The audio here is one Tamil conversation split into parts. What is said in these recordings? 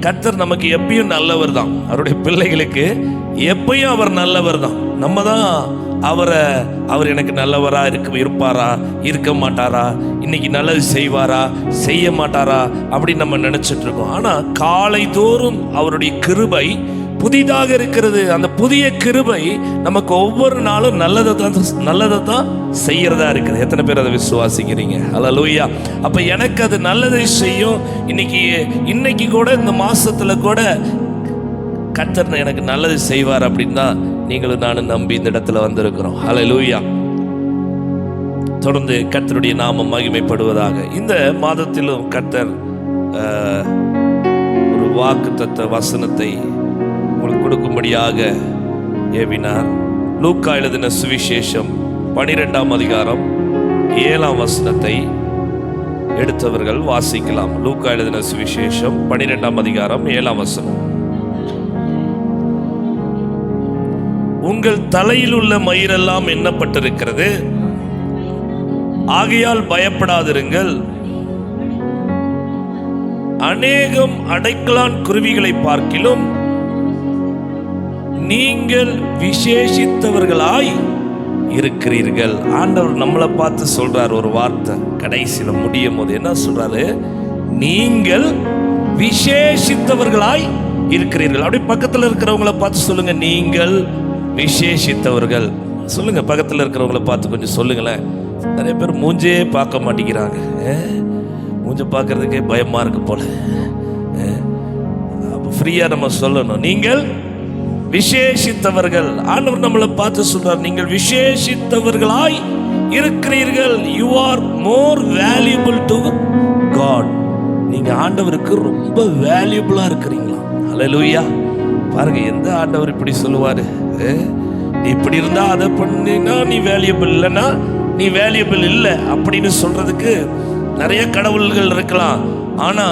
கத்தர் நமக்கு எப்பயும் நல்லவர் தான் அவருடைய பிள்ளைகளுக்கு எப்பயும் அவர் நல்லவர் தான் நம்ம தான் அவரை அவர் எனக்கு நல்லவரா இருக்க இருப்பாரா இருக்க மாட்டாரா இன்னைக்கு நல்லது செய்வாரா செய்ய மாட்டாரா அப்படின்னு நம்ம நினச்சிட்ருக்கோம் இருக்கோம். காலை தோறும் அவருடைய கிருபை புதிதாக இருக்கிறது. அந்த புதிய கிருபை நமக்கு ஒவ்வொரு நாளும் நல்லதை தான் நல்லதை தான் செய்யறதா இருக்குது. எத்தனை பேர் அதை விசுவாசிக்கிறீங்க? ஹல லூயா அப்போ எனக்கு அது நல்லதை செய்யும். இன்னைக்கு இன்னைக்கு கூட இந்த மாசத்துல கூட கத்தர் எனக்கு நல்லது செய்வார் அப்படின்னு தான் நீங்களும் நானும் நம்பி இந்த இடத்துல வந்திருக்கிறோம். லூயா தொடர்ந்து கத்தருடைய நாமம் மகிமைப்படுவதாக. இந்த மாதத்திலும் கத்தர் ஒரு வாக்கு வசனத்தை கொடுக்கும்படியாக ஏவினார். லூக்கா எழுதின சுவிசேஷம் பனிரெண்டாம் அதிகாரம் ஏழாம் வசனத்தை எடுத்தவர்கள் வாசிக்கலாம். லூக்கா எழுதின சுவிசேஷம் பனிரெண்டாம் அதிகாரம் ஏழாம் வசனம். உங்கள் தலையில் உள்ள மயிரெல்லாம் எண்ணப்பட்டிருக்கிறது. ஆகையால் பயப்படாதிருங்கள். அநேகம் அடைக்கலான் குருவிகளை பார்க்கிலும் நீங்கள் விசேஷித்தவர்களாய் இருக்கிறீர்கள். ஆண்டவர் நம்மளை பார்த்து சொல்றார் ஒரு வார்த்தை. கடைசியில் முடியும் போது என்ன சொல்றாரு? நீங்கள் விசேஷித்தவர்களாய் இருக்கிறீர்கள். அப்படி பக்கத்தில் இருக்கிறவங்கள பார்த்து சொல்லுங்க. நீங்கள் விசேஷித்தவர்கள். சொல்லுங்க பக்கத்தில் இருக்கிறவங்கள பார்த்து கொஞ்சம் சொல்லுங்களேன். நிறைய பேர் மூஞ்சே பார்க்க மாட்டேங்கிறாங்க. மூஞ்ச பார்க்கறதுக்கே பயமா இருக்கு போல. அப்போ ஃப்ரீயாக நம்ம சொல்லணும். நீங்கள் விசேஷித்தவர்கள். ஆண்டவர் நம்மளை பார்த்து சொல்றார் நீங்கள் விசேஷித்தவர்களாய் இருக்கிறீர்கள். You are more valuable to God நீங்க ஆண்டவருக்கு ரொம்ப வேல்யூபிளா இருக்கிறீங்களா? அலலூயா பாருங்க எந்த ஆண்டவர் இப்படி சொல்லுவாரு? நீ இப்படி இருந்தா அதை பண்ணினா நீ வேல்யூபிள் இல்லைன்னா நீ வேல்யூபிள் இல்லை அப்படின்னு சொல்றதுக்கு நிறைய கடவுள்கள் இருக்கலாம். ஆனா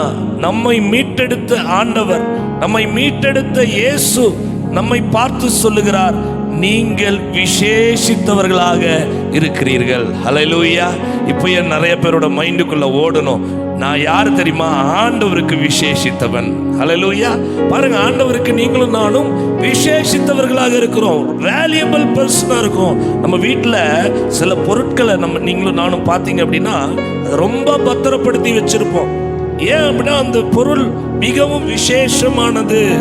நம்மை மீட்டெடுத்த ஆண்டவர் நம்மை மீட்டெடுத்த இயேசு நம்மை பார்த்து சொல்லுகிறார் நீங்கள் விசேஷித்தவர்களாக இருக்கிறீர்கள். ஹலலூயா இப்போ என் நிறைய பேரோட மைண்டுக்குள்ள ஓடணும். நான் யார் தெரியுமா? ஆண்டவருக்கு விசேஷித்தவன். ஹலலூயா பாருங்க ஆண்டவருக்கு நீங்களும் நானும் விசேஷித்தவர்களாக இருக்கிறோம். வேல்யூபிள் பர்சனாக இருக்கும். நம்ம வீட்டில் சில பொருட்களை நம்ம நீங்களும் நானும் பார்த்தீங்க அப்படின்னா ரொம்ப பத்திரப்படுத்தி வச்சிருப்போம். ஏன் அப்படின்னா அந்த பொருள் மிகவும் விசேஷமானது.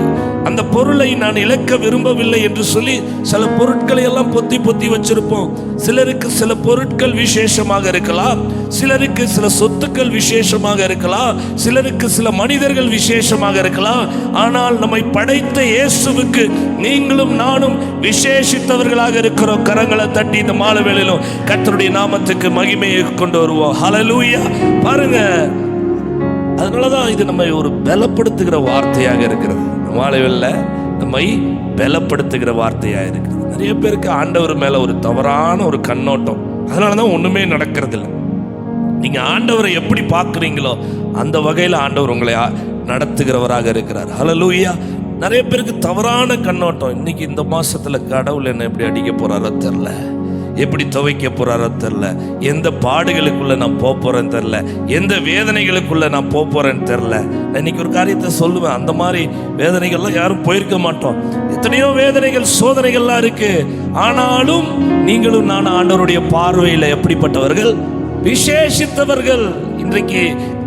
அந்த பொருளை நான் இழக்க விரும்பவில்லை என்று சொல்லி சில பொருட்களை எல்லாம் பொத்தி பொத்தி வச்சிருப்போம். சிலருக்கு சில பொருட்கள் விசேஷமாக இருக்கலாம். சிலருக்கு சில சொத்துக்கள் விசேஷமாக இருக்கலாம். சிலருக்கு சில மனிதர்கள் விசேஷமாக இருக்கலாம். ஆனால் நம்மை படைத்த இயேசுவுக்கு நீங்களும் நானும் விசேஷித்தவர்களாக இருக்கிறோம் கரங்களை தட்டி இந்த மாலை வேளையிலும் கர்த்தருடைய நாமத்துக்கு மகிமையை கொண்டு வருவோம். ஹலலூயா பாருங்க. அதனால தான் இது நம்ம ஒரு பலப்படுத்துகிற வார்த்தையாக இருக்கிறது. மாலைவெல்ல நம்மை பலப்படுத்துகிற வார்த்தையாக இருக்கிறது நிறைய பேருக்கு ஆண்டவர் மேலே ஒரு தவறான ஒரு கண்ணோட்டம். அதனால தான் ஒன்றுமே நடக்கிறதில்ல. நீங்கள் ஆண்டவரை எப்படி பார்க்குறீங்களோ அந்த வகையில் ஆண்டவர் உங்களை நடத்துகிறவராக இருக்கிறார். ஹalleluya நிறைய பேருக்கு தவறான கண்ணோட்டம். இன்னைக்கு இந்த மாதத்தில் கடவுள் என்ன எப்படி அடிக்க போகிறாரோ தெரில எப்படி துவைக்க போகிறாரோ தெரில எந்த பாடுகளுக்குள்ளே நான் போக போகிறேன்னு தெரில எந்த வேதனைகளுக்குள்ளே நான் போக போகிறேன்னு தெரில நான் இன்னைக்கு ஒரு காரியத்தை சொல்லுவேன். அந்த மாதிரி வேதனைகள்லாம் யாரும் போயிருக்க மாட்டோம். எத்தனையோ வேதனைகள் சோதனைகள்லாம் இருக்குது ஆனாலும் நீங்களும் நான் ஆண்டவருடைய பார்வையில் எப்படிப்பட்டவர்கள்? விசேஷித்தவர்கள். இன்றைக்கு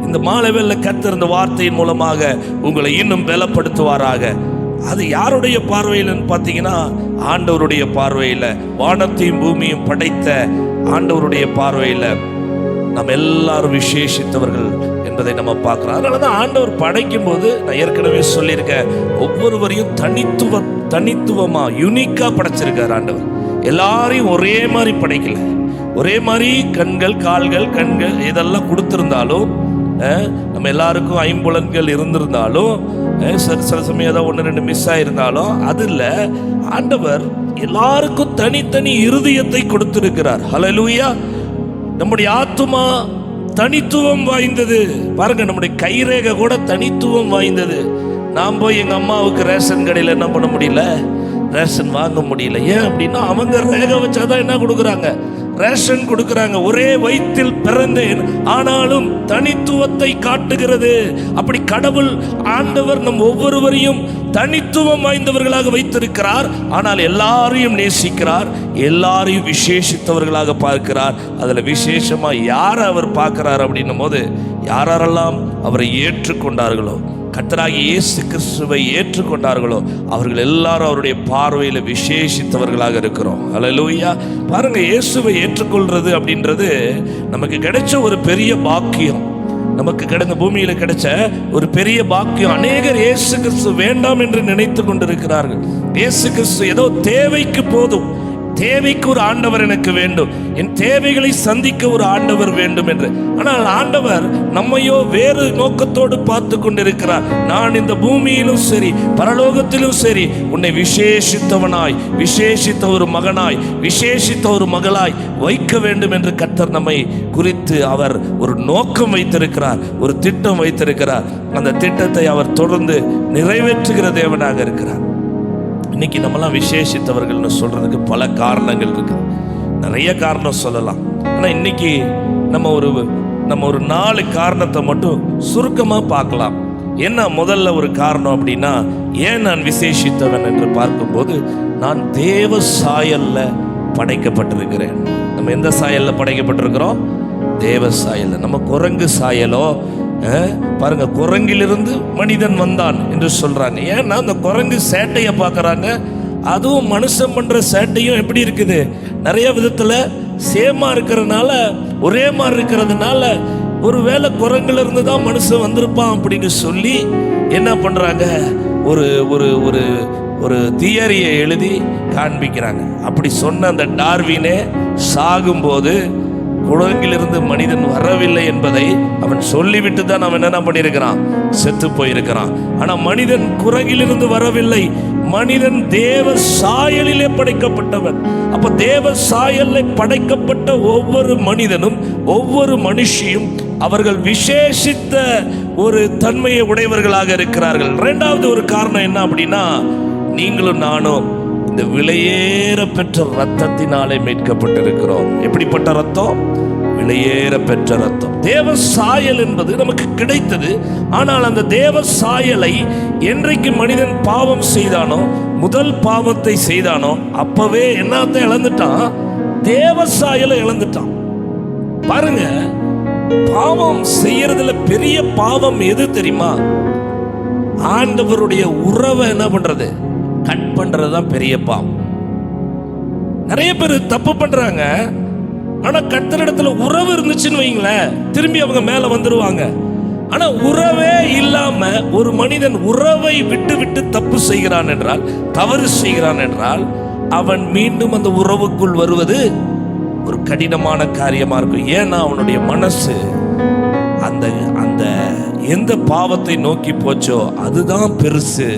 இந்த மாலவேல கர்த்தர் இந்த வார்த்தையின் மூலமாக உங்களை இன்னும் பலப்படுத்துவாராக. அது யாருடைய பார்வையில்னு பார்த்தீங்கன்னா ஆண்டவருடைய பார்வையில் வானத்தையும் பூமியும் படைத்த ஆண்டவருடைய பார்வையில் நம்ம எல்லாரும் விசேஷித்தவர்கள் என்பதை நம்ம பார்க்குறோம். அதனால தான் ஆண்டவர் படைக்கும் போது நான் ஏற்கனவே சொல்லியிருக்கேன் ஒவ்வொருவரையும் தனித்துவ தனித்துவமாக யூனிக்காக படைச்சிருக்கார் ஆண்டவர். எல்லாரையும் ஒரே மாதிரி படைக்கல. ஒரே மாதிரி கண்கள் கால்கள் கண்கள் இதெல்லாம் கொடுத்துருந்தாலும் நம்ம எல்லாருக்கும் ஐம்புலன்கள் இருந்திருந்தாலும் சில சில சமயம் ஏதாவது ஒன்று ரெண்டு மிஸ் ஆயிருந்தாலும் அது இல்லை ஆண்டவர் எல்லாருக்கும் தனித்தனி இருதயத்தை கொடுத்திருக்கிறார். ஹalleluya நம்முடைய ஆத்துமா தனித்துவம் வாய்ந்தது. பாருங்க நம்முடைய கைரேகை கூட தனித்துவம் வாய்ந்தது. நாம் போய் எங்கள் அம்மாவுக்கு ரேஷன் கடையில் என்ன பண்ண முடியல? ரேஷன் வாங்க முடியல. ஏன் அப்படின்னா அவங்க ரேகை வச்சாதான் என்ன கொடுக்குறாங்க? ரேஷன் கொடுக்குறாங்க. ஒரே வயிற்றில் பிறந்தேன். ஆனாலும் தனித்துவத்தை காட்டுகிறது. அப்படி கடவுள் ஆண்டவர் நம் ஒவ்வொருவரையும் தனித்துவம் வாய்ந்தவர்களாக வைத்திருக்கிறார். ஆனால் எல்லாரையும் நேசிக்கிறார். எல்லாரையும் விசேஷித்தவர்களாக பார்க்கிறார். அதில் விசேஷமா யாரை அவர் பார்க்கிறார் அப்படின்னும் போது யாரெல்லாம் அவரை ஏற்றுக்கொண்டார்களோ கர்த்தராகிய இயேசு கிறிஸ்துவை ஏற்றுக்கொண்டார்களோ அவர்கள் எல்லாரும் அவருடைய பார்வையில் விசேஷித்தவர்களாக இருக்கிறோம். அல்லேலூயா பாருங்க இயேசுவை ஏற்றுக்கொள்றது அப்படின்றது நமக்கு கிடைச்ச ஒரு பெரிய பாக்கியம். நமக்கு கிடந்த பூமியில் கிடைச்ச ஒரு பெரிய பாக்கியம். அநேகர் இயேசு கிறிஸ்து வேண்டாம் என்று நினைத்து கொண்டிருக்கிறார்கள். இயேசு கிறிஸ்து ஏதோ தேவைக்கு போதும். தேவைக்கு ஒரு ஆண்டவர் எனக்கு வேண்டும். என் தேவைகளை சந்திக்க ஒரு ஆண்டவர் வேண்டும் என்று. ஆனால் ஆண்டவர் நம்மையோ வேறு நோக்கத்தோடு பார்த்து கொண்டிருக்கிறார் நான் இந்த பூமியிலும் சரி பரலோகத்திலும் சரி உன்னை விசேஷித்தவனாய் விசேஷித்த ஒரு மகனாய் விசேஷித்த ஒரு மகளாய் வைக்க வேண்டும் என்று கர்த்தர் நம்மை குறித்து அவர் ஒரு நோக்கம் வைத்திருக்கிறார் ஒரு திட்டம் வைத்திருக்கிறார். அந்த திட்டத்தை அவர் தொடர்ந்து நிறைவேற்றுகிற தேவனாக இருக்கிறார். இன்னைக்கு நம்மலாம் விசேஷித்தவர்கள்னு சொல்கிறதுக்கு பல காரணங்கள் இருக்குது. நிறைய காரணம் சொல்லலாம். ஆனால் இன்னைக்கு நம்ம ஒரு நம்ம ஒரு நாலு காரணத்தை மட்டும் சுருக்கமாக பார்க்கலாம். என்ன முதல்ல ஒரு காரணம் அப்படின்னா ஏன் நான் விசேஷித்தவன் என்று பார்க்கும்போது நான் தேவ சாயல்ல படைக்கப்பட்டிருக்கிறேன். நம்ம எந்த சாயல்ல படைக்கப்பட்டிருக்கிறோம்? தேவ சாயல்ல. நம்ம குரங்கு சாயலோ பாருங்க குரங்கிலிருந்து மனிதன் வந்தான் என்று சொல்றாங்க. ஏன்னா அந்த குரங்கு சேட்டையை பார்க்குறாங்க. அதுவும் மனுஷன் பண்ற சேட்டையும் எப்படி இருக்குது? நிறைய விதத்துல சேமா இருக்கிறதுனால ஒரே மாதிரி இருக்கிறதுனால ஒருவேளை குரங்குல இருந்து தான் மனுஷன் வந்திருப்பான் அப்படின்னு சொல்லி என்ன பண்றாங்க? ஒரு ஒரு ஒரு ஒரு தியரியை எழுதி காண்பிக்கிறாங்க. அப்படி சொன்ன அந்த டார்வினே சாகும்போது உலகிலிருந்து மனிதன் வரவில்லை என்பதை அவன் சொல்லிவிட்டு தான் அவன் என்ன பண்ணியிருக்கிறான்? செத்து போயிருக்கிறான். ஆனால் மனிதன் குரங்கிலிருந்து வரவில்லை. மனிதன் தேவ சாயலிலே படைக்கப்பட்டவன். அப்ப தேவ சாயலில் படைக்கப்பட்ட ஒவ்வொரு மனிதனும் ஒவ்வொரு மனுஷியும் அவர்கள் விசேஷித்த ஒரு தன்மையை உடையவர்களாக இருக்கிறார்கள். இரண்டாவது ஒரு காரணம் என்ன அப்படின்னா நீங்களும் நானும் இந்த விலையேற பெற்ற ரத்தத்தினாலே மீட்கப்பட்டிருக்கிறோம். எப்படிப்பட்ட ரத்தம் விலையேற பெற்ற ரத்தம் தேவ சாயல் என்பது நமக்கு கிடைத்தது. ஆனால் அந்த தேவ சாயலை என்றைக்கு மனிதன் பாவம் செய்தானோ முதல் பாவத்தை செய்தானோ அப்பவே என்னத்தை இழந்துட்டான்? தேவ சாயலை இழந்துட்டான். பாருங்க பாவம் செய்யறதுல பெரிய பாவம் எது தெரியுமா? ஆண்டவருடைய உறவை என்ன பண்றது? கட் பண்றது தான் பெரிய பாவம். நிறைய பேர் தப்பு பண்றாங்க. ஆனா கர்த்தரிடத்துல உறவு இருந்துச்சுன்னு வைங்களேன் திரும்பி அவங்க மேல வந்துருவாங்க. ஆனா உறவே இல்லாம ஒரு மனிதன் உறவை விட்டு விட்டு தப்பு செய்கிறான் என்றால் தவறு செய்கிறான் என்றால் அவன் மீண்டும் அந்த உறவுக்குள் வருவது ஒரு கடினமான காரியமா இருக்கும். ஏன்னா அவனுடைய மனசு அந்த அந்த எந்த பாவத்தை நோக்கி போச்சோ அதுதான் பெருசு.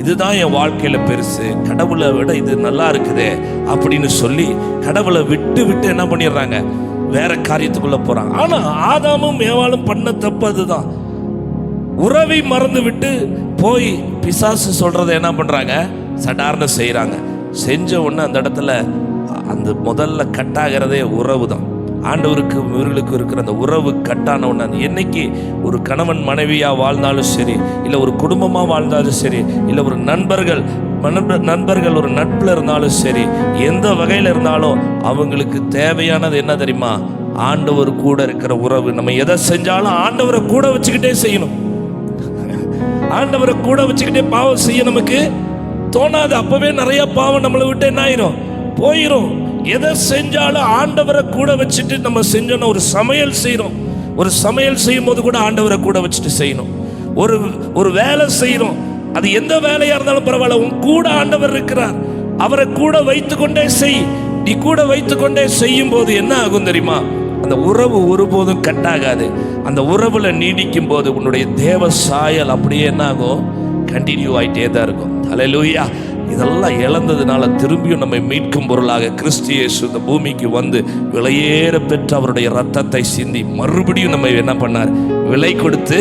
இதுதான் என் வாழ்க்கையில் பெருசு. கடவுளை விட இது நல்லா இருக்குதே அப்படின்னு சொல்லி கடவுளை விட்டு விட்டு என்ன பண்ணிடுறாங்க? வேற காரியத்துக்குள்ள போறாங்க. ஆனா ஆதாமும் ஏவாளும் பண்ண தப்பு அதுதான். உறவை மறந்து விட்டு போய் பிசாசு சொல்றதை என்ன பண்றாங்க? சடார்னு செய்கிறாங்க செஞ்ச உடனே அந்த இடத்துல அந்த முதல்ல கட்டாகிறதே உறவு தான் ஆண்டவருக்கு இவர்களுக்கு இருக்கிற அந்த உறவு கட்டான ஒன்று என்னைக்கு ஒரு கணவன் மனைவியாக வாழ்ந்தாலும் சரி இல்லை ஒரு குடும்பமாக வாழ்ந்தாலும் சரி இல்லை ஒரு நண்பர்கள் நண்பர் நண்பர்கள் ஒரு நட்பில் இருந்தாலும் சரி எந்த வகையில் இருந்தாலும் அவங்களுக்கு தேவையானது என்ன தெரியுமா? ஆண்டவர் கூட இருக்கிற உறவு. நம்ம எதை செஞ்சாலும் ஆண்டவரை கூட வச்சுக்கிட்டே செய்யணும். ஆண்டவரை கூட வச்சுக்கிட்டே பாவம் செய்ய நமக்கு தோணாது. அப்பவே நிறைய பாவம் நம்மளை விட்டு என்ன ஆயிரும்? போயிரும். எதை செஞ்சாலும் ஆண்டவரை கூட வச்சுட்டு நம்ம செஞ்சோன்னா ஒரு சமையல் செய்கிறோம் ஒரு சமையல் செய்யும் போது கூட ஆண்டவரை கூட வச்சுட்டு செய்யணும். ஒரு ஒரு வேலை செய்கிறோம் அது எந்த வேலையா இருந்தாலும் பரவாயில்ல உன் கூட ஆண்டவர் இருக்கிறார். அவரை கூட வைத்துக்கொண்டே செய். நீ கூட வைத்துக்கொண்டே செய்யும் போது என்ன ஆகும் தெரியுமா? அந்த உறவு ஒருபோதும் கட்டாகாது. அந்த உறவுல நீடிக்கும் போது உன்னுடைய தேவ சாயல் அப்படியே என்ன ஆகும்? கண்டினியூ ஆயிட்டே தான் இருக்கும். ஹalleluya இதெல்லாம் இழந்ததுனால திரும்பியும் நம்மை மீட்கும் பொருளாக கிறிஸ்து இயேசு இந்த பூமிக்கு வந்து விலையேற பெற்று அவருடைய ரத்தத்தை சிந்தி மறுபடியும் நம்ம என்ன பண்ணார்? விலை கொடுத்து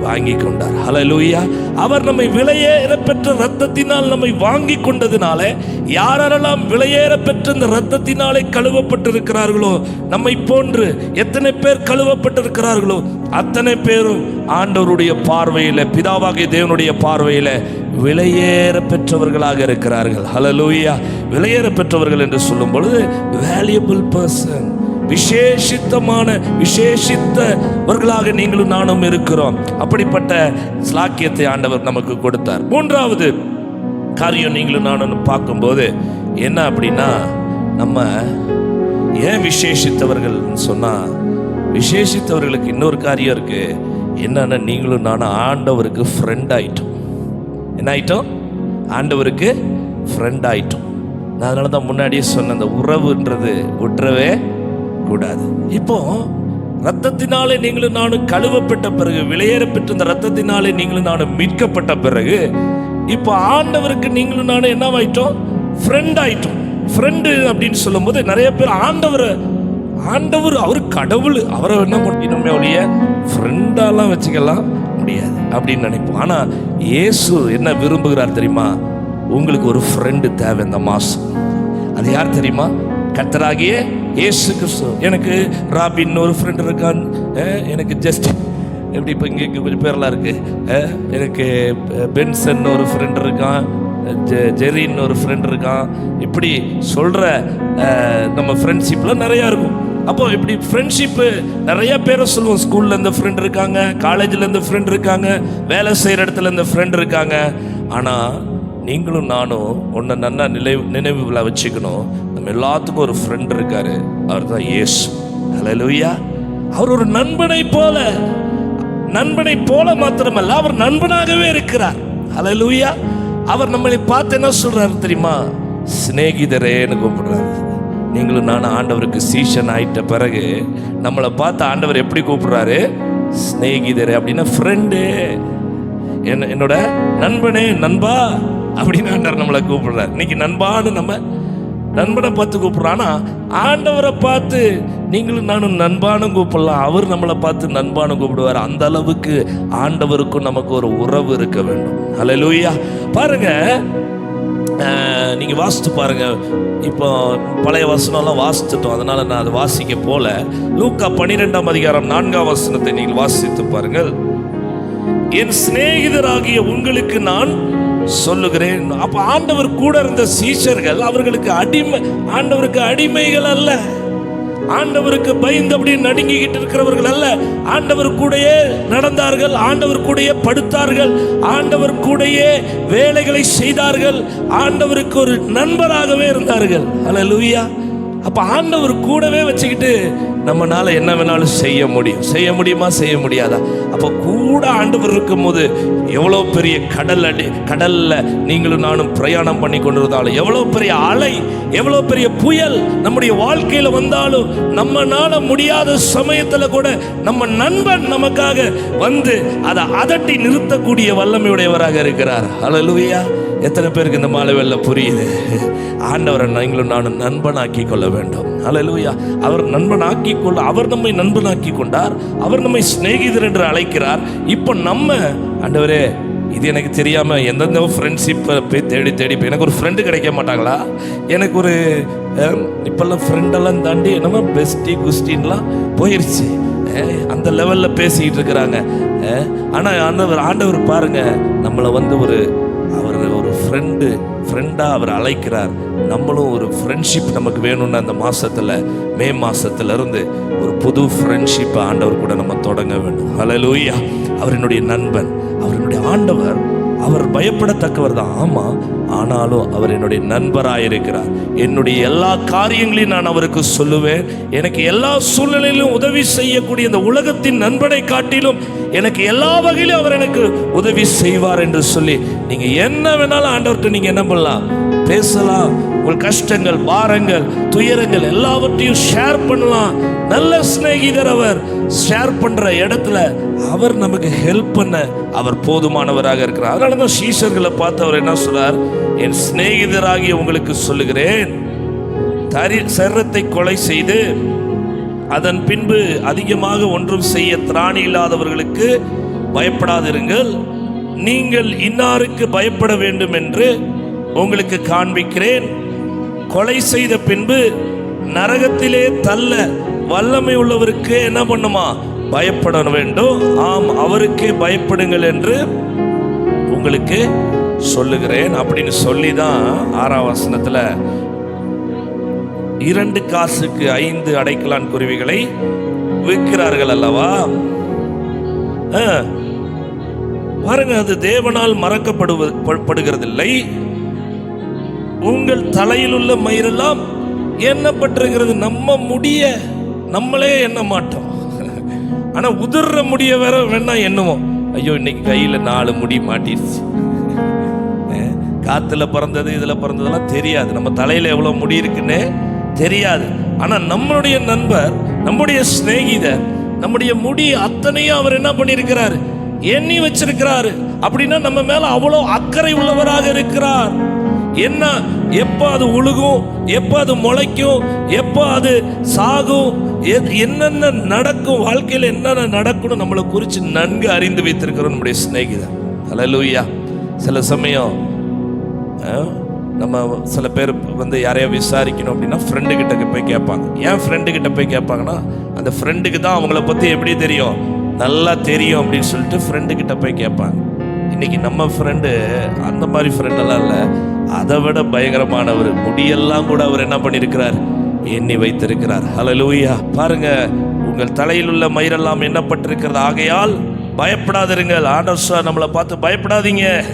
வாங்கி கொண்டார் ஹலலூயா அவர் நம்மை விலையேற பெற்ற ரத்தத்தினால் நம்மை வாங்கி கொண்டதினால யாரெல்லாம் விலையேற பெற்ற இந்த ரத்தத்தினாலே கழுவப்பட்டிருக்கிறார்களோ நம்மை போன்று எத்தனை பேர் கழுவப்பட்டிருக்கிறார்களோ அத்தனை பேரும் ஆண்டவருடைய பார்வையில் பிதாவாகிய தேவனுடைய பார்வையில் விலையேற பெற்றவர்களாக இருக்கிறார்கள். ஹலலூயா விலையேற பெற்றவர்கள் என்று சொல்லும் பொழுது வேல்யூபிள் பர்சன் விசேஷித்தமான விசேஷித்தவர்களாக நீங்களும் நானும் இருக்கிறோம். அப்படிப்பட்ட ஸ்லாக்கியத்தை ஆண்டவர் நமக்கு கொடுத்தார். மூன்றாவது காரியம் நீங்களும் நானும் பார்க்கும்போது என்ன அப்படின்னா நம்ம ஏன் விசேஷித்தவர்கள் சொன்னால் விசேஷித்தவர்களுக்கு இன்னொரு காரியம் இருக்கு. என்னன்னா நீங்களும் நானும் ஆண்டவருக்கு ஃப்ரெண்ட் ஆயிட்டோம். என்ன ஆயிட்டோம்? ஆண்டவருக்கு ஃப்ரெண்ட் ஆயிட்டோம். நான் அதனால தான் முன்னாடியே சொன்ன அந்த உறவுன்றது ஒற்றவே கூடாது இப்போ ரத்தத்தினாலே நீங்களும் நானும் கழுவப்பட்ட பிறகு விளையேற பெற்ற இந்த ரத்தத்தினாலே நீங்களும் நானும் மீட்கப்பட்ட பிறகு இப்போ ஆண்டவருக்கு நீங்களும் நானும் என்ன ஆயிட்டோம் ஃப்ரெண்ட் ஆயிட்டோம். ஃப்ரெண்டு அப்படின்னு சொல்லும்போது நிறைய பேர் ஆண்டவரை ஆண்டவர் அவர் கடவுள் அவரை என்ன பண்ணணுமே ஒழிய ஃப்ரெண்டாலாம் வச்சுக்கலாம் முடியாது அப்படின்னு நினைப்போம். ஆனால் இயேசு என்ன விரும்புகிறார் தெரியுமா? உங்களுக்கு ஒரு ஃப்ரெண்டு தேவை இந்த மாசம். அது யார் தெரியுமா? கத்தராகிய இயேசு கிறிஸ்து. எனக்கு ராபின் ஒரு ஃப்ரெண்ட் இருக்கான். எனக்கு ஜஸ்ட் எப்படி இப்போ இங்கே இங்கே கொஞ்சம் பேர்லாம் இருக்குது எனக்கு பென்சன் ஒரு ஃப்ரெண்ட் இருக்கான். ஜெ- ஜெரின்னு ஒரு ஃப்ரெண்ட் இருக்கான். இப்படி சொல்கிற நம்ம ஃப்ரெண்ட்ஷிப்லாம் நிறையா இருக்கும். அப்போ இப்படி ஃப்ரெண்ட்ஷிப்பு நிறைய பேரை சொல்லுவோம். ஸ்கூல்லேருந்து ஃப்ரெண்ட் இருக்காங்க காலேஜ்லேருந்து ஃப்ரெண்ட் இருக்காங்க வேலை செய்கிற இடத்துல இருந்து ஃப்ரெண்ட் இருக்காங்க. ஆனால் நீங்களும் நானும் ஒன்றை நல்லா நினைவு நினைவுகளை வச்சுக்கணும். நம்ம எல்லாத்துக்கும் ஒரு ஃப்ரெண்ட் இருக்காரு. அவர் தான் ஏசு ஹலலூயா அவர் ஒரு நண்பனை போல நண்பனை போல மாத்திரமல்ல அவர் நண்பனாகவே இருக்கிறார். ஹலலூயா அவர் நம்மளை பார்த்து என்ன சொல்றாரு தெரியுமா? சிநேகிதரேன்னு கூப்பிடுறாரு. நீங்களும் நானும் ஆண்டவருக்கு சீஷன் ஆயிட்ட பிறகு நம்மளை பார்த்து ஆண்டவர் எப்படி கூப்பிடுறாரு? சிநேகிதரே அப்படின்னா ஃப்ரெண்டு என்ன என்னோட நண்பனே நண்பா அப்படின்னு ஆண்டவர் நம்மளை கூப்பிடுறாரு. இன்னைக்கு நண்பான்னு நம்ம நண்பனை பார்த்து கூப்பிட்றான். ஆண்டவரை பார்த்து நீங்களும் நானும் நண்பானும் கூப்பிடலாம். அவர் நம்மளை பார்த்து நண்பானும் கூப்பிடுவார். அந்த அளவுக்கு ஆண்டவருக்கும் நமக்கு ஒரு உறவு இருக்க வேண்டும். ஹalleluya பாருங்க நீங்கள் வாசித்து பாருங்க. இப்போ பழைய வசனம்லாம் வாசித்துட்டோம். அதனால நான் அதை வாசிக்க போல. லூக்கா பன்னிரெண்டாம் அதிகாரம் நான்காம் வசனத்தை நீங்கள் வாசித்து பாருங்கள். என் சிநேகிதராகிய உங்களுக்கு நான் சொல்லுகிறேன். அப்ப ஆண்டவர் கூட இருந்த சீஷர்கள் அவர்களுக்கு அடிமை ஆண்டவருக்கு அடிமைகள் அல்ல. ஆண்டவருக்கு பயந்து அப்படி நடுங்கிக்கிட்டு இருக்கிறவர்கள் அல்ல. ஆண்டவர் கூடயே நடந்தார்கள் ஆண்டவர் கூடயே படுத்தார்கள் ஆண்டவர் கூடயே வேலைகளை செய்தார்கள் ஆண்டவருக்கு ஒரு நண்பராகவே இருந்தார்கள். அல்ல அப்ப ஆண்டவர் கூடவே வச்சுக்கிட்டு நம்மனால என்ன வேணாலும் செய்ய முடியும். செய்ய முடியுமா? செய்ய முடியாதா? அப்போ கூட ஆண்டவர் இருக்கும்போது எவ்வளோ பெரிய கடல் அடி கடலில் நீங்களும் நானும் பிரயாணம் பண்ணி கொண்டிருந்தாலும் எவ்வளோ பெரிய அலை எவ்வளோ பெரிய புயல் நம்முடைய வாழ்க்கையில் வந்தாலும் நம்மனால முடியாத சமயத்தில் கூட நம்ம நண்பன் நமக்காக வந்து அதை அதட்டி நிறுத்தக்கூடிய வல்லமையுடையவராக இருக்கிறார். அலலுவையா எத்தனை பேருக்கு இந்த மாலை வெள்ள புரியுது? ஆண்டவரை நீங்களும் நானும் நண்பனாக்கி கொள்ள வேண்டும். ஹalleluya அவர் நண்பனாக்கி கொள்ள அவர் நம்மை நண்பனாக்கி கொண்டார் அவர் நம்மை சிநேகிதர் என்று அழைக்கிறார். இப்போ நம்ம ஆண்டவரே இது எனக்கு தெரியாமல் எந்தெந்த ஃப்ரெண்ட்ஷிப்பை போய் தேடி தேடி போய் எனக்கு ஒரு ஃப்ரெண்டு கிடைக்க மாட்டாங்களா? எனக்கு ஒரு இப்பெல்லாம் ஃப்ரெண்டெல்லாம் தாண்டி என்னமோ பெஸ்டி குஸ்டின்லாம் போயிருச்சு. அந்த லெவலில் பேசிக்கிட்டு இருக்கிறாங்க. ஆனால் ஆண்டவர் ஆண்டவர் பாருங்கள் நம்மளை வந்து ஒரு அவர் ஒரு ஃப்ரெண்டு ஃப்ரெண்டாக அவர் அழைக்கிறார். நம்மளும் ஒரு ஃப்ரெண்ட்ஷிப் நமக்கு வேணும்னு அந்த மாதத்தில் மே மாதத்துலேருந்து ஒரு புது ஃப்ரெண்ட்ஷிப்பை ஆண்டவர் கூட நம்ம தொடங்க வேண்டும். ஹலலூயா அவர் என்னுடைய நண்பன் அவர் என்னுடைய ஆண்டவர். அவர் பயப்படத்தக்கவர் தான். ஆமாம் ஆனாலும் அவர் என்னுடைய நண்பராக இருக்கிறார் என்னுடைய எல்லா காரியங்களையும் நான் அவருக்கு சொல்லுவேன். எனக்கு எல்லா சூழ்நிலையிலும் உதவி செய்யக்கூடிய இந்த உலகத்தின் நண்பனை காட்டிலும் எனக்கு எல்லா வகையிலும் அவர் எனக்கு உதவி செய்வார் என்று சொல்லி நீங்க என்ன வேணாலும் ஆண்டவர்கிட்ட நீங்க என்ன பண்ணலாம்? பேசலாம். உங்கள் கஷ்டங்கள் பாரங்கள் துயரங்கள் எல்லாவற்றையும் ஷேர் பண்ணலாம். நல்ல சிநேகிதர் அவர். ஷேர் பண்ணுற இடத்துல அவர் நமக்கு ஹெல்ப் பண்ண அவர் போதுமானவராக இருக்கிறார். அதனால தான் சீஷர்களை பார்த்து அவர் என்ன சொல்றார்? என் சிநேகிதராகிய உங்களுக்கு சொல்லுகிறேன். தரி சரத்தை கொலை செய்து அதன் பின்பு அதிகமாக ஒன்றும் செய்ய திராணி இல்லாதவர்களுக்கு பயப்படாதிருங்கள். நீங்கள் இன்னாருக்கு பயப்பட வேண்டும் என்று உங்களுக்கு காண்பிக்கிறேன். கொலை செய்த பின்பு நரகத்திலே தள்ள வல்லமை உள்ளவருக்கு என்ன பண்ணுமா? பயப்பட வேண்டும். ஆம் அவருக்கே பயப்படுங்கள் என்று உங்களுக்கு சொல்லுகிறேன். அப்படின்னு சொல்லி தான் ஆறாம் வசனத்தில் இரண்டு காசுக்கு ஐந்து அடைக்கலான் குருவிகளை விற்கிறார்கள் அல்லவா? ஆ. பாருங்க அது தேவனால் மறக்கப்படுவது படுகிறதில்லை. உங்கள் தலையில் உள்ள மயிரெல்லாம் எண்ணப்பட்டிருக்கிறது. நம்ம முடிய நம்மளே எண்ண மாட்டோம். ஆனா உதிர்ற முடிய வேற வேணா எண்ணுவோம். ஐயோ இன்னைக்கு கையில நாலு முடி மாட்டிருச்சு. காற்றுல காத்துல பிறந்தது இதுல பிறந்ததெல்லாம் தெரியாது. நம்ம தலையில எவ்வளவு முடி இருக்குன்னு தெரியாது. ஆனா நம்மளுடைய நண்பர் நம்முடைய சிநேகிதர் நம்முடைய முடி அத்தனையும் அவர் என்ன பண்ணியிருக்கிறாரு? எண்ணி வச்சிருக்கிறாரு. அப்படின்னா நம்ம மேல அவ்வளோ அக்கறை உள்ளவராக இருக்கிறார். என்ன எப்போ அது உழுகும் எப்போ அது முளைக்கும் எப்போ அது சாகும் எது- என்னென்ன நடக்கும் வாழ்க்கையில் என்னென்ன நடக்கணும் நம்மளை குறித்து நன்கு அறிந்து வைத்திருக்கிறோம் நம்முடைய சிநேகிதர். அலலூயா சில சமயம் நம்ம சில பேர் வந்து யாரையா விசாரிக்கணும் அப்படின்னா ஃப்ரெண்டு கிட்ட போய் கேட்பாங்க. ஏன் ஃப்ரெண்டு கிட்ட போய் கேட்பாங்கன்னா அந்த ஃப்ரெண்டுக்கு தான் அவங்கள பற்றி எப்படி தெரியும்? நல்லா தெரியும் அப்படின்னு சொல்லிட்டு ஃப்ரெண்டு கிட்ட போய் கேட்பாங்க. இன்னைக்கு நம்ம ஃப்ரெண்டு அந்த மாதிரி ஃப்ரெண்டெல்லாம் இல்லை. அதை விட பயங்கரமானவர். முடியெல்லாம் கூட அவர் என்ன பண்ணியிருக்கிறார்? எண்ணி வைத்திருக்கிறார். ஹalleluya பாருங்க உங்கள் தலையில் உள்ள மயிரெல்லாம் எண்ணப்பட்டிருக்கிறது. ஆகையால் பயப்படாதிருங்கள். ஆண்டவர் சார் நம்மளை பார்த்து பயப்படாதீங்க.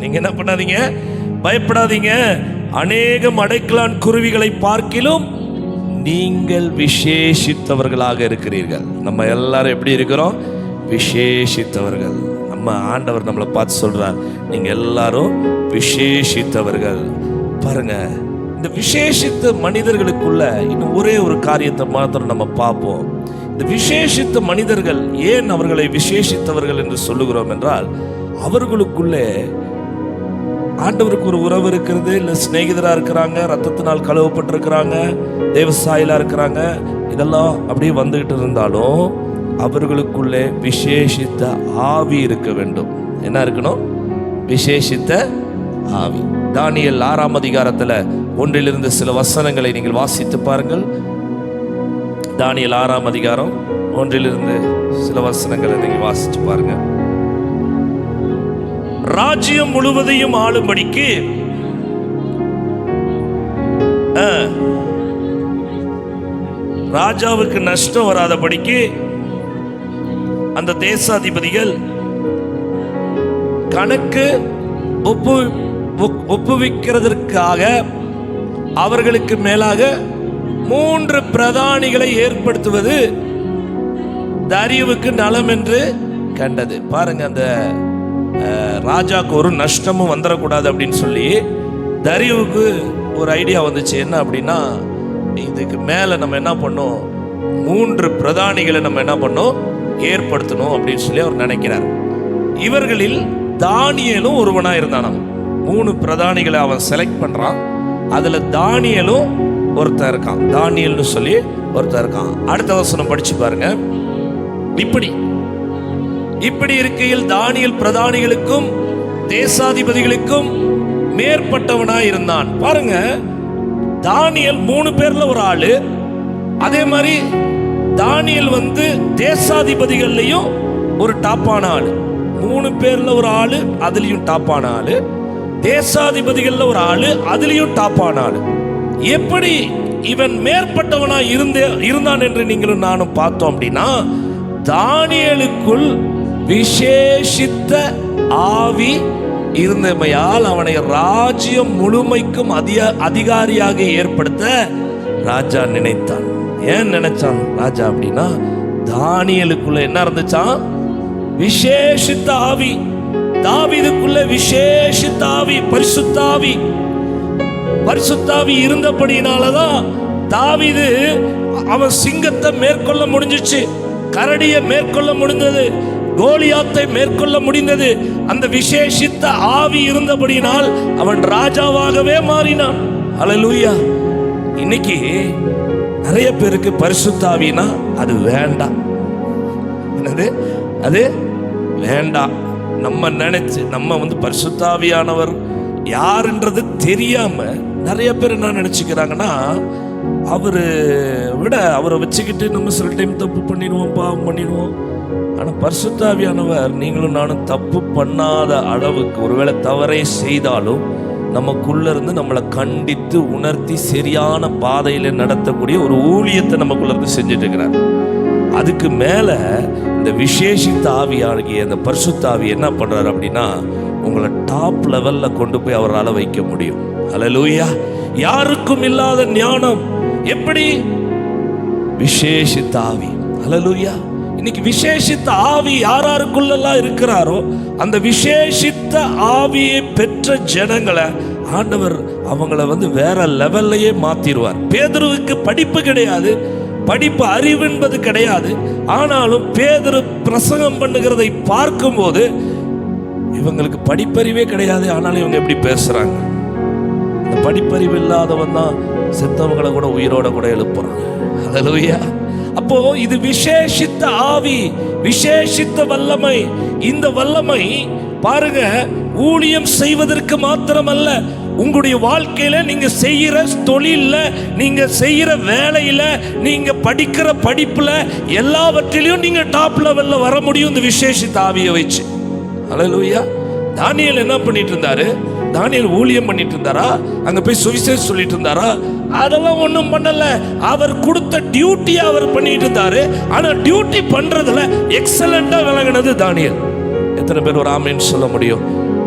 நீங்க என்ன பண்ணாதீங்க? பயப்படாதீங்க. அநேகம் அடைக்கலான் குருவிகளை பார்க்கிலும் நீங்கள் விசேஷித்தவர்களாக இருக்கிறீர்கள். நம்ம எல்லாரும் எப்படி இருக்கிறோம்? விசேஷித்தவர்கள். நம்ம ஆண்டவர் நம்மளை பார்த்து சொல்கிறார் நீங்கள் எல்லாரும் விசேஷித்தவர்கள். பாருங்கள் இந்த விசேஷித்த மனிதர்களுக்குள்ள இன்னும் ஒரே ஒரு காரியத்தை மாத்திரம் நம்ம பார்ப்போம். இந்த விசேஷித்த மனிதர்கள் ஏன் அவர்களை விசேஷித்தவர்கள் என்று சொல்லுகிறோம் என்றால் அவர்களுக்குள்ளே ஆண்டவருக்கு ஒரு உறவு இருக்கிறது. இல்லை சிநேகிதராக இருக்கிறாங்க ரத்தத்தினால் கழுவப்பட்டிருக்கிறாங்க தேவசாயிலாக இருக்கிறாங்க இதெல்லாம் அப்படியே வந்துகிட்டு இருந்தாலும் அவர்களுக்குள்ளே விசேஷித்த ஆவி இருக்க வேண்டும். என்ன இருக்கணும்? விசேஷித்த ஆவி. தானியல் ஆறாம் அதிகாரத்தில் ஒன்றிலிருந்து சில வசனங்களை நீங்கள் வாசித்து பாருங்கள். தானியல் ஆறாம் அதிகாரம் ஒன்றிலிருந்து சில வசனங்களை நீங்கள் வாசித்து பாருங்கள் ராஜ்யம் முழுவதையும் ஆளும்படிக்கு ஆ, ராஜாவுக்கு நஷ்டம் வராதபடிக்கு அந்த தேசாதிபதிகள் கணக்கு ஒப்பு ஒப்புவிக்கிறதற்காக அவர்களுக்கு மேலாக மூன்று பிரதானிகளை ஏற்படுத்துவது தரியுவுக்கு நலம் என்று கண்டது. பாருங்க அந்த ராஜாக்கு ஒரு நஷ்டமும் வந்துடக்கூடாது அப்படின்னு சொல்லி தரியுவுக்கு ஒரு ஐடியா வந்துச்சு. என்ன அப்படின்னா இதுக்கு மேலே நம்ம என்ன பண்ணோம்? மூன்று பிரதானிகளை நம்ம என்ன பண்ணோம்? ஏற்படுத்தணும் அப்படின்னு சொல்லி அவர் நினைக்கிறார். இவர்களில் தானியலும் ஒருவனாக இருந்தானாம். மூணு பிரதானிகளை அவன் செலக்ட் பண்ணுறான் அதில் தானியலும் ஒருத்தன் இருக்கான். தானியல்னு சொல்லி ஒருத்தன் இருக்கான். அடுத்த வசனம் படிச்சு பாருங்க. இப்படி இப்படி இருக்கையில் தானியல் பிரதானிகளுக்கும் தேசாதிபதிகளுக்கும் மேற்பட்டவனாய் இருந்தான். பாருங்க தானியல் மூணு பேர்ல ஒரு ஆளு. அதே மாதிரி தானியல் வந்து தேசாதிபதிகள்லையும் ஒரு டாப்பான ஆள். மூணு பேர்ல ஒரு ஆளு அதுலயும் டாப்பான ஆளு. தேசாதிபதிகள்ல ஒரு ஆளு அதுலயும் டாப்பான ஆளு. எப்படி இவன் மேற்பட்டவனா இருந்தே இருந்தான் என்று நீங்களும் நானும் பார்த்தோம் அப்படின்னா தானியலுக்குள் விசேஷித்த ஆவி இருந்தமையால் அவனை ராஜ்யம் முழுமைக்கும் அதிக அதிகாரியாக ஏற்படுத்த ராஜா நினைத்தான். ஏன் நினைச்சான் ராஜா அப்படின்னா தானியலுக்குள்ள என்ன இருந்துச்சான் விசேஷித்த ஆவி. தாவிதுக்குள்ள விசேஷித்த ஆவி பரிசுத்தாவி இருந்தபடினாலதான் தாவிது அவன் சிங்கத்தை மேற்கொள்ள முடிஞ்சிச்சு. கரடியை மேற்கொள்ள முடிந்தது. கோலியாத்தை மேற்கொள்ள முடிந்தது. அந்த விசேஷித்த ஆவி இருந்தபடியினால் அவன் ராஜாவாகவே மாறினான். அலலூயா இன்னைக்கு நிறைய பேருக்கு பரிசுத்தாவினா அது வேண்டாம் என்னது? அது வேண்டாம் நம்ம நினைச்சு நம்ம வந்து பரிசுத்தாவியானவர் யாருன்றது தெரியாம நிறைய பேர் என்ன நினைச்சுக்கிறாங்கன்னா அவரு விட அவரை வச்சுக்கிட்டு நம்ம சில டைம் தப்பு பண்ணிடுவோம் பாவம் பண்ணிடுவோம். ஆனால் பரிசுத்தாவியானவர் நீங்களும் நானும் தப்பு பண்ணாத அளவுக்கு ஒருவேளை தவறே செய்தாலும் நமக்குள்ள இருந்து நம்மளை கண்டித்து உணர்த்தி சரியான பாதையில நடத்தக்கூடிய ஒரு ஊழியத்தை நமக்குள்ள இருந்து செஞ்சுட்டு இருக்கிறார் அதுக்கு மேல இந்த விசேஷித்த ஆவியாகிய அந்த பரிசுத்த ஆவி என்ன பண்றாரு அப்படின்னா உங்களை டாப் லெவல்ல கொண்டு போய் அவரால் வைக்க முடியும். அலலூயா யாருக்கும் இல்லாத ஞானம். எப்படி? விசேஷித்தாவி ஆவி இன்னைக்கு விசேஷித்த ஆவி யார் யாருக்குள்ளெல்லாம் இருக்கிறாரோ அந்த விசேஷித்த ஆவியை பெற்ற ஜனங்களை ஆண்டவர் அவங்கள வந்து வேற லெவல்லையே மாத்திடுவார் பேதருவுக்கு படிப்பு கிடையாது படிப்பு அறிவு என்பது கிடையாது. ஆனாலும் பேதரு பிரசங்கம் பண்ணுகிறதை பார்க்கும்போது இவங்களுக்கு படிப்பறிவே கிடையாது ஆனாலும் இவங்க எப்படி பேசுறாங்க? இந்த படிப்பறிவு இல்லாதவன் தான் செத்தவங்களை கூட உயிரோட கூட எழுப்புறான். அதுலயா அப்போ இது விசேஷித்த ஆவி விசேஷித்த வல்லமை. இந்த வல்லமை பாருங்க ஊழியம் செய்வதற்கு மாத்திரமல்ல உங்களுடைய வாழ்க்கையில நீங்க செய்யற தொழில நீங்க செய்யற வேலையில நீங்க படிக்கிற படிப்புல எல்லாவற்றிலையும் நீங்க டாப் லெவல்ல வர முடியும் இந்த விசேஷித்த ஆவியை வச்சு. ஹalleluya தானியல் என்ன பண்ணிட்டு இருந்தாரு? தானியல் ஊழியம் பண்ணிட்டு இருந்தாரா அங்க போய் சுவிசேஷம் சொல்லிட்டு இருந்தாரா அதெல்லாம் ஒன்றும் பண்ணல. அவர் கொடுத்த டியூட்டியை அவர் பண்ணிட்டு இருந்தாரு ஆனா டியூட்டி பண்றதுல எக்ஸலண்டா விளங்குனது தானியல். எத்தனை பேர் ஒரு ஆமைன்னு சொல்ல முடியும்?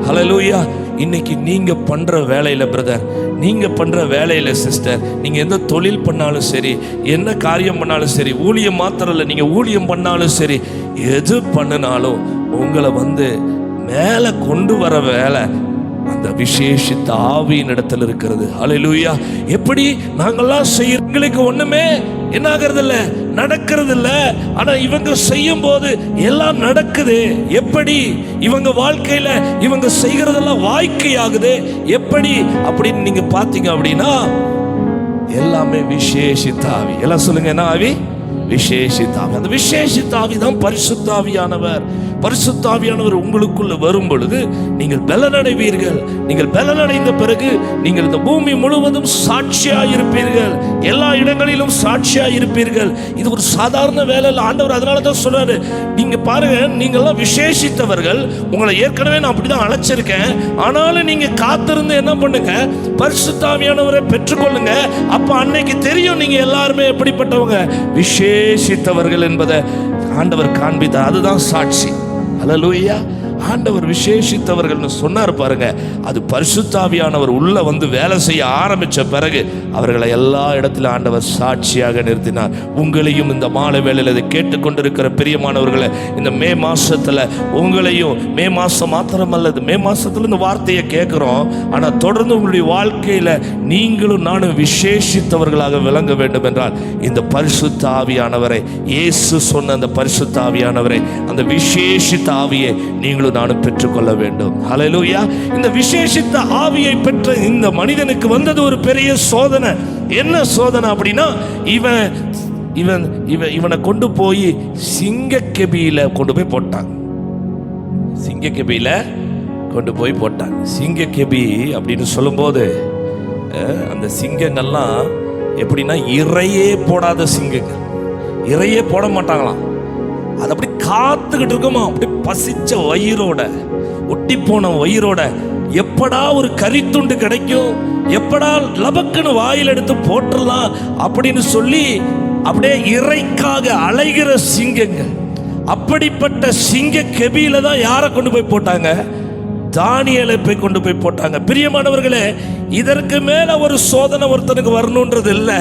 ஹலலூயா இன்னைக்கு நீங்க பண்ற வேலையில பிரதர் நீங்க பண்ற வேலையில சிஸ்டர் நீங்க எந்த தொழில் பண்ணாலும் சரி என்ன காரியம் பண்ணாலும் சரி ஊழியம் மாத்திரம் இல்லை நீங்க ஊழியம் பண்ணாலும் சரி எது பண்ணினாலும் உங்களை வந்து மேலே கொண்டு வர வேலை அந்த விசேஷித்த ஆவியின் இடத்துல இருக்கிறது. அலையிலூயா எப்படி நாங்கெல்லாம் செய்யறவங்களுக்கு ஒண்ணுமே என்ன ஆகிறது இல்ல நடக்கிறது இல்ல ஆனா இவங்க செய்யும் போது எல்லாம் நடக்குது. எப்படி இவங்க வாழ்க்கையில இவங்க செய்கிறதெல்லாம் வாய்க்கையாகுது. எப்படி அப்படின்னு நீங்க பாத்தீங்க அப்படின்னா எல்லாமே விசேஷித்த ஆவி. எல்லாம் சொல்லுங்க என்ன ஆவி? விசேஷித்தாவி. அந்த விசேஷித்தாவி தான் பரிசுத்தாவியானவர். பரிசுத்தாவியானவர் உங்களுக்குள்ள வரும் பொழுது நீங்கள் பலனடைவீர்கள். நீங்கள் பலனடைந்த பிறகு நீங்கள் இந்த பூமி முழுவதும் சாட்சியா இருப்பீர்கள் எல்லா இடங்களிலும் சாட்சியா இருப்பீர்கள் இது ஒரு சாதாரண வேலை இல்லை ஆண்டவர் அதனால தான் சொல்றாரு. நீங்க பாருங்க நீங்கள்லாம் விசேஷித்தவர்கள். உங்களை ஏற்கனவே நான் அப்படிதான் அழைச்சிருக்கேன். ஆனாலும் நீங்க காத்திருந்து என்ன பண்ணுங்க? பரிசுத்தாவியானவரை பெற்றுக்கொள்ளுங்க. அப்ப அன்னைக்கு தெரியும் நீங்க எல்லாருமே எப்படிப்பட்டவங்க. விசேஷித்தவர்கள் என்பதை ஆண்டவர் காண்பித்தார். அதுதான் சாட்சி. அலலூயா ஆண்டவர் விசேஷித்தவர்கள்னு சொன்னார் பாருங்க. அது பரிசுத்தாவியானவர் உள்ள வந்து வேலை செய்ய ஆரம்பிச்ச பிறகு அவர்களை எல்லா இடத்துல ஆண்டவர் சாட்சியாக நிறுத்தினார். உங்களையும் இந்த மாலை வேலையில் இதை கேட்டுக்கொண்டிருக்கிற பிரியமானவர்களை இந்த மே மாசத்துல உங்களையும் மே மாசம் மாத்திரம் அல்லது மே மாசத்துல இந்த வார்த்தையை கேட்குறோம். ஆனா தொடர்ந்து உங்களுடைய வாழ்க்கையில நீங்களும் நானும் விசேஷித்தவர்களாக விளங்க வேண்டும் என்றால் இந்த பரிசுத்த ஆவியானவரை இயேசு சொன்ன அந்த பரிசுத்த ஆவியானவரை அந்த விசேஷித்த ஆவியை நீங்களும் நானும் பெற்றுக்கொள்ள வேண்டும். ஹலலூயா இந்த விசேஷித்த ஆவியை பெற்ற இந்த மனிதனுக்கு வந்தது ஒரு பெரிய சோதனை. என்ன சோதனை அப்படின்னா இவன் இவன் இவன் இவனை கொண்டு போய் சிங்கக்கெபியில கொண்டு போய் போட்டான். சிங்கக்கெபியில கொண்டு போய் போட்டாங்க சிங்கக்கெபி அப்படின்னு சொல்லும்போது அந்த சிங்கங்கள்லாம் எப்படின்னா இறையே போடாத சிங்கங்கள். இறையே போட மாட்டாங்களாம். காத்துக்கிட்டு இருக்கோமா அப்படி பசிச்ச வயிறோட ஒட்டி போன வயிறோட எப்படா ஒரு கரித்துண்டு கிடைக்கும்? எப்படா லபக்குன்னு வாயில் எடுத்து போட்டுடலாம் அப்படின்னு சொல்லி அப்படியே இறைக்காக அலைகிற சிங்கங்கள். அப்படிப்பட்ட சிங்க கெபியில தான் யாரை கொண்டு போய் போட்டாங்க? தானியலை போய் கொண்டு போய் போட்டாங்க. பிரியமானவர்களே இதற்கு மேல ஒரு சோதனை ஒருத்தனுக்கு வரணுன்றது இல்லை.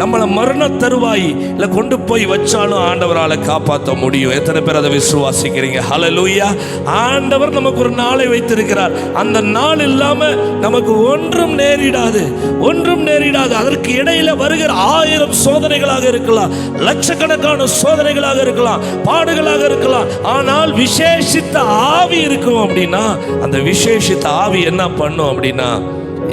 நம்மளை மரண தருவாய் இல்லை கொண்டு போய் வச்சாலும் ஆண்டவரால் காப்பாற்ற முடியும். எத்தனை பேர் அதை விசுவாசிக்கிறீங்க? ஹலலூயா ஆண்டவர் நமக்கு ஒரு நாளை வைத்திருக்கிறார். அந்த நாள் இல்லாம நமக்கு ஒன்றும் நேரிடாது. ஒன்றும் நேரிடாது. அதற்கு இடையில வருகிற ஆயிரம் சோதனைகளாக இருக்கலாம். லட்சக்கணக்கான சோதனைகளாக இருக்கலாம். பாடுகளாக இருக்கலாம். ஆனால் விசேஷித்த ஆவி இருக்கும் அப்படின்னா அந்த விசேஷித்த ஆவி என்ன பண்ணும் அப்படின்னா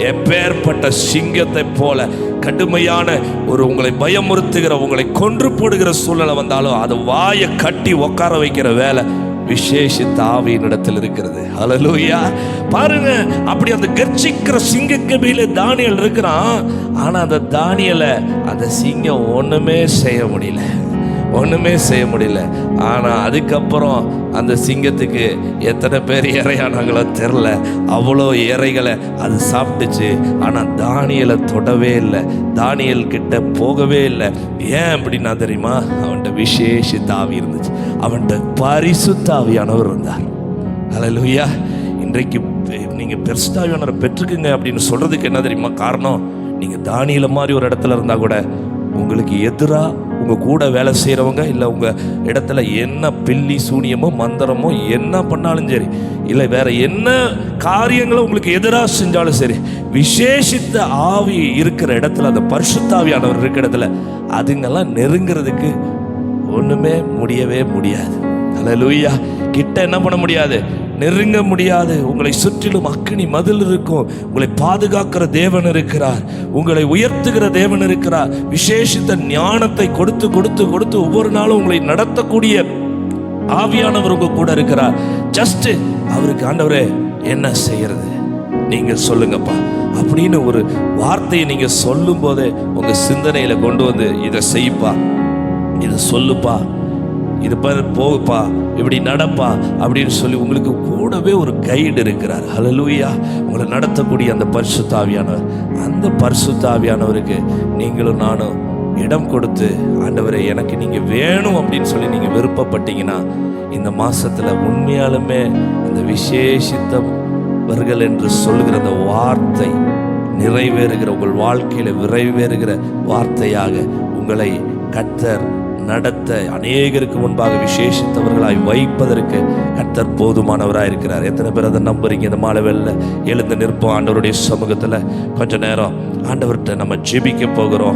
எப்பேற்பட்ட சிங்கத்தை போல கடுமையான ஒரு உங்களை பயமுறுத்துகிற உங்களை கொன்று போடுகிற சூழ்நிலை வந்தாலும் அது வாயை கட்டி உட்கார வைக்கிற வேலை விசேஷித்த ஆவியின் இடத்தில் இருக்கிறது. அலலூயா பாருங்க அப்படி அந்த கர்ச்சிக்கிற சிங்கக்கபில தானியல் இருக்கிறான். ஆனா அந்த தானியலை அந்த சிங்கம் ஒண்ணுமே செய்ய முடியல. ஒன்றுமே செய்ய முடியல. ஆனால் அதுக்கப்புறம் அந்த சிங்கத்துக்கு எத்தனை பேர் இறையானாங்களோ தெரில அவ்வளோ இறைகளை அது சாப்பிட்டுச்சு. ஆனால் தானியலை தொடவே இல்லை. தானியல் கிட்ட போகவே இல்லை. ஏன் அப்படின்னா தெரியுமா? அவன்கிட்ட விசேஷ தாவி இருந்துச்சு. அவன்கிட்ட பரிசுத்தாவியானவர் இருந்தார் ஹalleluya. இன்றைக்கு பெ- பெருசுத்தாவியானவரை பெற்றுக்குங்க அப்படின்னு சொல்கிறதுக்கு என்ன தெரியுமா காரணம்? நீங்கள் தானியல மாதிரி ஒரு இடத்துல இருந்தால் கூட உங்களுக்கு எதிராக உங்கள் கூட வேலை செய்கிறவங்க இல்லை உங்கள் இடத்துல என்ன பில்லி சூனியமோ மந்திரமோ என்ன பண்ணாலும் சரி இல்லை வேற என்ன காரியங்களை உங்களுக்கு எதிராக செஞ்சாலும் சரி விசேஷித்த ஆவி இருக்கிற இடத்துல அந்த பரிசுத்தாவியானவர் இருக்கிற இடத்துல அதுங்கெல்லாம் நெருங்கிறதுக்கு ஒன்றுமே முடியவே முடியாது. அல்லேலூயா கிட்ட என்ன பண்ண முடியாது? நெருங்க முடியாது. உங்களை சுற்றிலும் அக்கினி மதில் இருக்கும். உங்களை பாதுகாக்கிற தேவன் இருக்கிறார். உங்களை உயர்த்துகிற தேவன் இருக்கிறார். விசேஷித்த ஞானத்தை கொடுத்து கொடுத்து கொடுத்து ஒவ்வொரு நாளும் உங்களை நடத்தக்கூடிய ஆவியானவர் உங்க கூட இருக்கிறார். ஜஸ்ட் அவருக்கு ஆண்டவரே என்ன செய்யறது? நீங்க சொல்லுங்கப்பா. அப்படின்னு ஒரு வார்த்தையை நீங்க சொல்லும் போதே உங்க சிந்தனையில கொண்டு வந்து இதை செய்ப்பா. இதை சொல்லுப்பா. இது பாரு போகுப்பா இப்படி நடப்பா அப்படின்னு சொல்லி உங்களுக்கு கூடவே ஒரு கைடு இருக்கிறார். ஹலலூயா உங்களை நடத்தக்கூடிய அந்த பரிசுத்தாவியானவர். அந்த பரிசுத்தாவியானவருக்கு நீங்களும் நானும் இடம் கொடுத்து ஆண்டவரை எனக்கு நீங்கள் வேணும் அப்படின்னு சொல்லி நீங்கள் விருப்பப்பட்டீங்கன்னா இந்த மாதத்தில் உண்மையாலுமே அந்த விசேஷித்தவர்கள் என்று சொல்கிற அந்த வார்த்தை நிறைவேறுகிற உங்கள் வாழ்க்கையில் நிறைவேறுகிற வார்த்தையாக உங்களை கத்தர் நடத்த அநேகருக்கு முன்பாக விசேஷித்தவர்களாய் வைப்பதற்கு கர்த்தர் போதுமானவராக இருக்கிறார். எத்தனை பேர் அதை நம்புறீங்க? இந்த மாலை வெளில எழுந்து நிற்போம். ஆண்டவருடைய சமூகத்துல கொஞ்ச நேரம் ஆண்டவர்கிட்ட நம்ம ஜெபிக்க போகிறோம்.